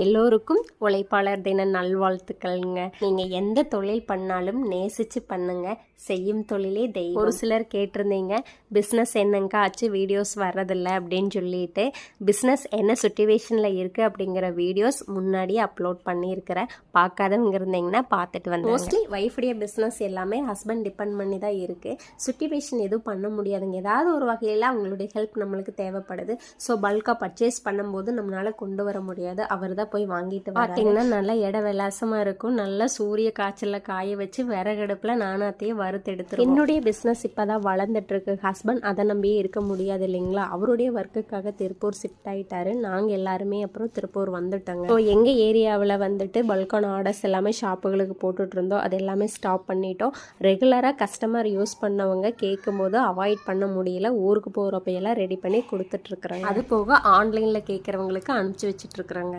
எல்லோருக்கும் உழைப்பாளர் தின நல்வாழ்த்துக்கள்ங்க. நீங்கள் எந்த தொழில் பண்ணாலும் நேசித்து பண்ணுங்க. செய்யும் தொழிலே தெய்வம். ஒரு சிலர் கேட்டிருந்தீங்க பிஸ்னஸ் என்னங்க ஆச்சு? வீடியோஸ் வர்றதில்ல. அப்படின்னு சொல்லிட்டு பிஸ்னஸ் என்ன சுச்சுவேஷனில் இருக்குது அப்படிங்கிற வீடியோஸ் முன்னாடியே அப்லோட் பண்ணியிருக்கிறேன் பார்க்காதவங்க இருந்தீங்கன்னா பார்த்துட்டு வந்து மோஸ்ட்லி ஒய்ஃபுடைய பிஸ்னஸ் எல்லாமே ஹஸ்பண்ட் டிபெண்ட் பண்ணி தான் இருக்குது சுச்சுவேஷன் எதுவும் பண்ண முடியாதுங்க. ஏதாவது ஒரு வகையில் அவங்களுடைய ஹெல்ப் நம்மளுக்கு தேவைப்படுது. ஸோ பல்காக பர்ச்சேஸ் பண்ணும்போது நம்மளால் கொண்டு வர முடியாது. அவர் தான் போய் வாங்கிட்டு பார்த்தீங்கன்னா நல்லா இட விலாசமாக இருக்கும். நல்லா சூரிய காய்ச்சலில் காய வச்சு விறகடுப்பில் நானாத்தையும் வறுத்தெடுத்து என்னுடைய பிஸ்னஸ் இப்போ தான் வளர்ந்துட்டு இருக்கு ஹஸ்பண்ட் அதை நம்பியே இருக்க முடியாது இல்லைங்களா? அவருடைய ஒர்க்குக்காக திருப்பூர் ஷிஃப்ட் ஆயிட்டாரு. நாங்கள் எல்லாருமே அப்புறம் திருப்பூர் வந்துட்டோங்க. ஸோ எங்கள் ஏரியாவில் வந்துட்டு பல்கான ஆர்டர்ஸ் எல்லாமே ஷாப்புகளுக்கு போட்டுட்டு இருந்தோம். அது எல்லாமே ஸ்டாப் பண்ணிட்டோம். ரெகுலராக கஸ்டமர் யூஸ் பண்ணவங்க கேட்கும்போது அவாய்ட் பண்ண முடியல. ஊருக்கு போகிறப்ப எல்லாம் ரெடி பண்ணி கொடுத்துட்ருக்குறாங்க அது போக ஆன்லைனில் கேட்குறவங்களுக்கு அனுப்பிச்சி வச்சுட்ருக்குறாங்க